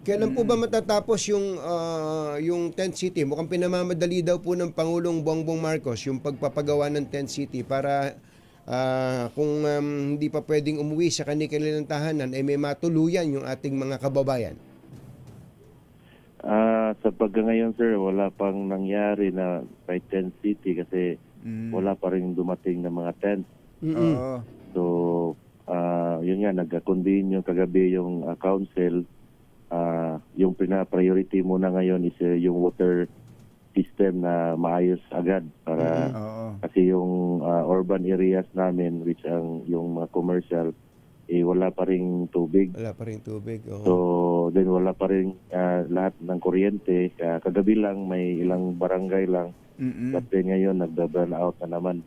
Kailan po ba matatapos yung ah, yung tent city? Mukhang pinamamadali daw po ng Pangulong Bongbong Marcos yung pagpapagawa ng tent city para ah, kung um, hindi pa pwedeng umuwi sa kanilang tahanan ay may matuluyan yung ating mga kababayan. Ah, sa pagka ngayon sir, wala pang nangyari na by tent city kasi Mm. wala pa rin dumating na mga tent. Mm-mm. Oo. So, ah yun nga, nagka-convene yung kagabi yung ah, council. Ah, yung pina-priority muna ngayon is eh, yung water system na maayos agad para Oo. kasi yung ah, urban areas namin which ang yung mga commercial eh wala pa ring tubig. Wala pa rin tubig. oo. So, then wala pa rin ah, lahat ng kuryente. Ah, kagabi lang may ilang barangay lang. Mm-mm. But then ngayon nagda-burn out na naman.